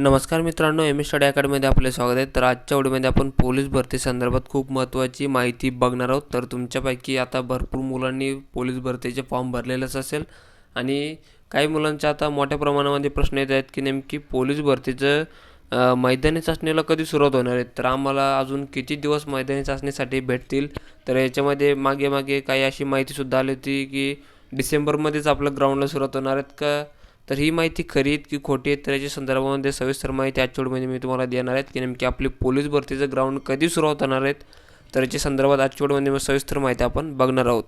नमस्कार मित्रांनो M S study अकॅडमीमध्ये आपले स्वागत आहे. तर आजच्या व्हिडिओमध्ये आपण पोलीस भरती संदर्भात खूप महत्त्वाची माहिती बघणार आहोत. तर तुमच्यापैकी आता भरपूर मुलांनी पोलीस भरतीचे फॉर्म भरलेलंच असेल. आणि काही मुलांच्या आता मोठ्या प्रमाणामध्ये प्रश्न येत आहेत की नेमकी पोलीस भरतीचं मैदानी चाचणीला कधी सुरुवात होणार आहे? तर आम्हाला अजून किती दिवस मैदानी चाचणीसाठी भेटतील? तर याच्यामध्ये मागे मागे काही अशी माहितीसुद्धा आली होती की डिसेंबरमध्येच आपलं ग्राउंडला सुरुवात होणार आहेत का? तर ही माहिती खरी आहेत की खोटी आहेत तर याच्या संदर्भामध्ये सविस्तर माहिती आजच्या व्हिडिओमध्ये मी तुम्हाला देणार आहेत की नेमकी आपली पोलीस भरतीचं ग्राउंड कधी सुरुवात होणार आहेत तर याच्या संदर्भात आजच्या व्हिडिओमध्ये मी सविस्तर माहिती आपण बघणार आहोत.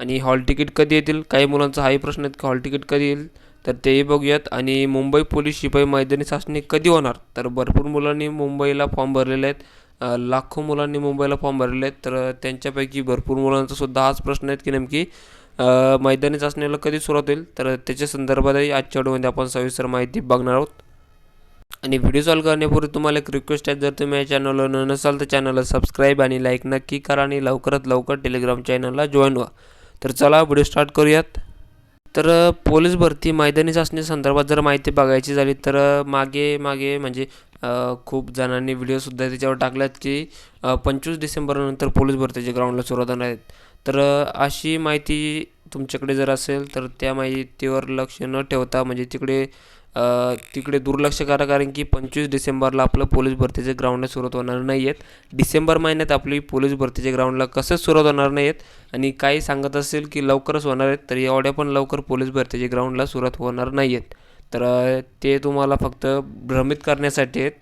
आणि हॉल तिकीट कधी येतील? काही मुलांचा हाही प्रश्न आहेत की हॉल तिकीट कधी येईल? तर तेही बघूयात. आणि मुंबई पोलीस शिपाई मैदानी चाचणी कधी होणार? तर भरपूर मुलांनी मुंबईला फॉर्म भरलेले आहेत. लाखो मुलांनी मुंबईला फॉर्म भरलेले आहेत. तर त्यांच्यापैकी भरपूर मुलांचा सुद्धा हाच प्रश्न आहेत की नेमकी मैदानी चाचणीला कधी सुरुवात होईल? तर त्याच्या संदर्भातही आजच्या व्हिडिओमध्ये आपण सविस्तर माहिती बघणार आहोत. आणि व्हिडिओ सॉल्व करण्यापूर्वी तुम्हाला एक रिक्वेस्ट आहे. जर तुम्ही या चॅनलवर न नसाल तर चॅनलला सबस्क्राईब आणि लाईक नक्की करा आणि लवकरात लवकर टेलिग्राम चॅनलला जॉईन व्हा. तर चला व्हिडिओ स्टार्ट करूयात. तर पोलीस भरती मैदानी चाचणी संदर्भात जर माहिती बघायची झाली तर मागे मागे म्हणजे खूप जणांनी व्हिडिओसुद्धा त्याच्यावर टाकल्यात की पंचवीस डिसेंबरनंतर पोलीस भरतीच्या ग्राउंडला सुरुवात होणार आहेत तर अशी माहिती तुमच्याकडे जर असेल तर त्या माहितीवर लक्ष न ठेवता म्हणजे तिकडे तिकडे दुर्लक्ष करा कारण की पंचवीस डिसेंबरला आपलं पोलीस भरतीचे ग्राउंडला सुरुवात होणार नाही आहेत डिसेंबर महिन्यात आपली पोलीस भरतीचे ग्राउंडला कसंच सुरुवात होणार नाही आहेत आणि काही सांगत असेल की लवकरच होणार आहेत तर एवढ्या पण लवकर पोलीस भरतीचे ग्राउंडला सुरुवात होणार नाही आहेत तर ते तुम्हाला फक्त भ्रमित करण्यासाठी आहेत.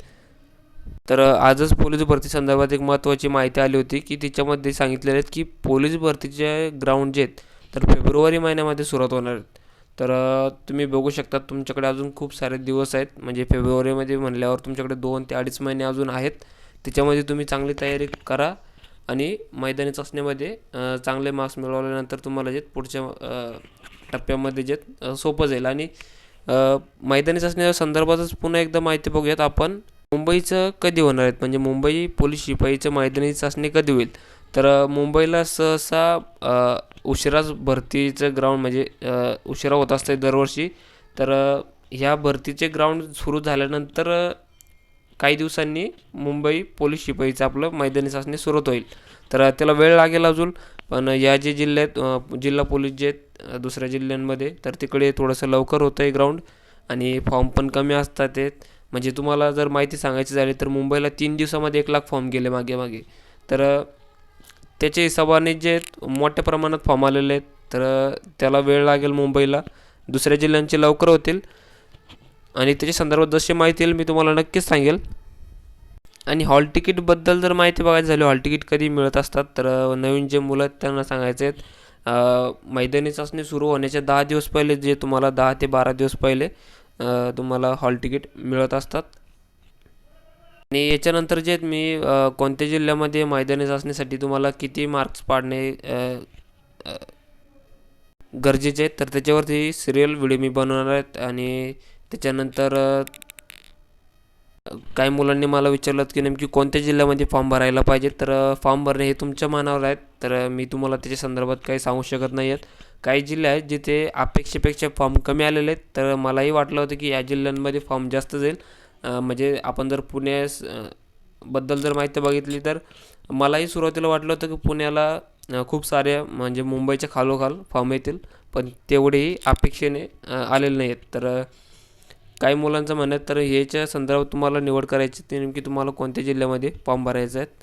तर आजच पोलीस भरती संदर्भात एक महत्त्वाची माहिती आली होती की तिच्यामध्ये सांगितलेले आहेत की पोलीस भरतीचे ग्राउंड जे आहेत तर फेब्रुवारी महिन्यामध्ये सुरुवात होणार आहेत. तर तुम्ही बघू शकता तुमच्याकडे अजून खूप सारे दिवस आहेत. म्हणजे फेब्रुवारीमध्ये म्हणल्यावर तुमच्याकडे दोन ते अडीच महिने अजून आहेत. त्याच्यामध्ये तुम्ही चांगली तयारी करा आणि मैदानी चाचणीमध्ये चांगले मार्क्स मिळवल्यानंतर तुम्हाला जे पुढच्या टप्प्यामध्ये जे सोपं जाईल. आणि मैदानी चाचणीच्या संदर्भातच पुन्हा एकदा माहिती बघूयात आपण. मुंबईचं कधी होणार आहेत? म्हणजे मुंबई पोलीस शिपाईचं मैदानी चाचणी कधी होईल? तर मुंबईला सहसा उशिराच भरतीचं ग्राउंड म्हणजे उशिरा होत असते दरवर्षी. तर ह्या भरतीचे ग्राउंड सुरू झाल्यानंतर काही दिवसांनी मुंबई पोलीस शिपाईचं आपलं मैदानी चाचणी सुरुवात होईल. तर त्याला वेळ लागेल अजून. पण या जे जिल्ह्यात जिल्हा पोलीस जे आहेत दुसऱ्या जिल्ह्यांमध्ये तर तिकडे थोडंसं लवकर होतं आहे ग्राउंड आणि फॉर्म पण कमी असतात ते. म्हणजे तुम्हाला जर माहिती सांगायची झाली तर मुंबईला तीन दिवसामध्ये एक लाख फॉर्म गेले मागे मागे. तर त्याच्या हिशोबाने जे मोठ्या प्रमाणात फॉर्म आलेले आहेत तर त्याला वेळ लागेल मुंबईला. दुसऱ्या जिल्ह्यांचे लवकर होतील. आणि त्याच्या संदर्भात जशी माहिती येईल मी तुम्हाला नक्कीच सांगेल. आणि हॉल तिकीटबद्दल जर माहिती बघायची झाली हॉल तिकीट कधी मिळत असतात तर नवीन जे मुलं आहेत त्यांना सांगायचे आहेत. मैदानी चाचणी सुरू होण्याच्या दहा दिवस पहिले जे तुम्हाला दहा ते बारा दिवस पहिले तुम्हाला हॉल तिकीट मिळत असतात. आणि याच्यानंतर जे आहेत मी कोणत्या जिल्ह्यामध्ये मैदानी चाचणीसाठी तुम्हाला किती मार्क्स पाडणे गरजेचे आहेत तर त्याच्यावरती सिरियल व्हिडिओ मी बनवणार आहेत आणि त्याच्यानंतर काही मुलांनी मला विचारलं की नेमकी कोणत्या जिल्ह्यामध्ये फॉर्म भरायला पाहिजे? तर फॉर्म भरणे हे तुमच्या मनावर आहेत. तर मी तुम्हाला त्याच्या संदर्भात काही सांगू शकत नाही आहेत. काही जिल्हे आहेत जिथे अपेक्षेपेक्षा फॉर्म कमी आलेले आहेत. तर मलाही वाटलं होतं की या जिल्ह्यांमध्ये फॉर्म जास्त जाईल. म्हणजे आपण जर पुण्यास बद्दल जर माहिती बघितली तर मलाही सुरुवातीला वाटलं होतं की पुण्याला खूप सारे म्हणजे मुंबईच्या खालोखाल फॉर्म येतील. पण तेवढेही अपेक्षेने आलेले नाही आहेत तर काही मुलांचं म्हणत तर ह्याच्या संदर्भात तुम्हाला निवड करायची ते नेमकी तुम्हाला कोणत्या जिल्ह्यामध्ये फॉर्म भरायचे आहेत